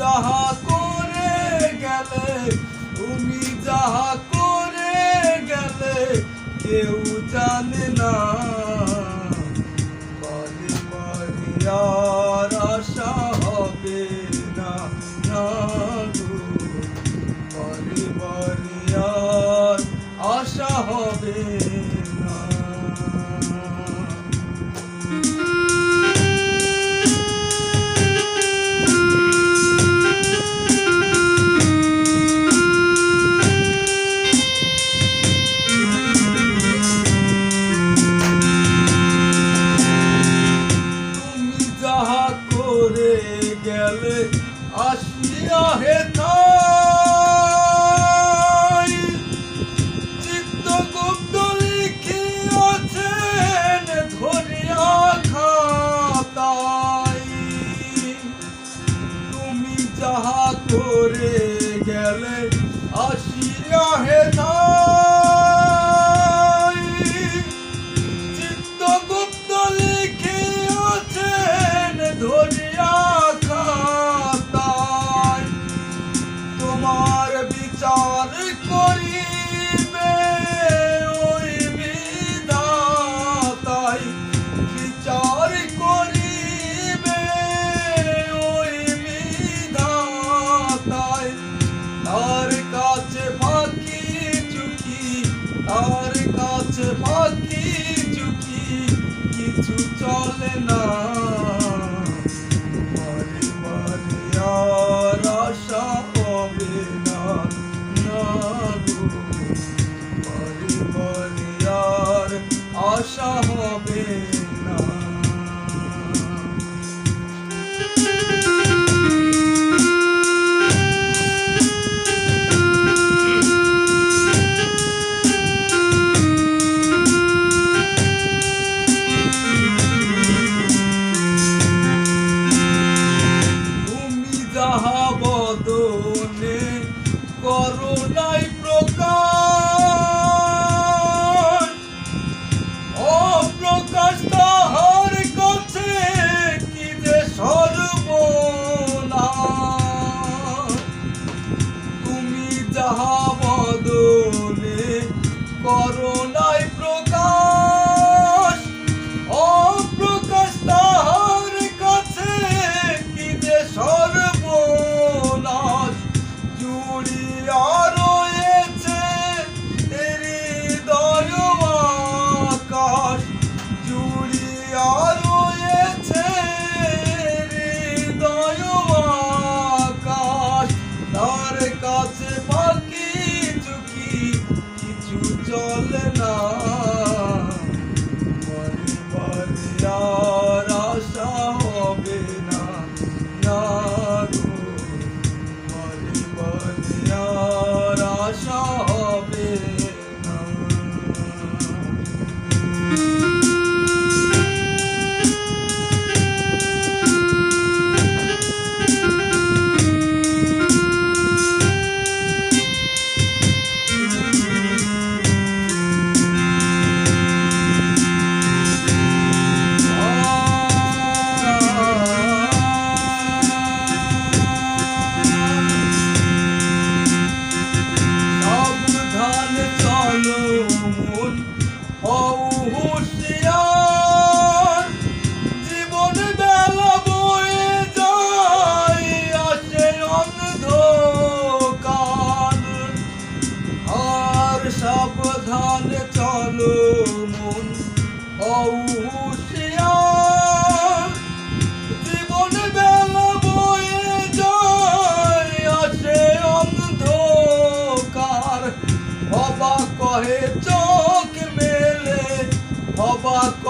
যাহা করে গেলে, তুমি যাহা করে গেলে, কেউ জানে না। মারিয়ার আশা হবে না না পরিবার আশা হবে মরে গেলে আসিয়া হে চিত্তগুপ্ত লিখিয়াছেন ঘরিয়া তুমি যাহা করে গেলে আসিয়া হে তার কাছে পাখি চুকি কিছু চলে না। হবে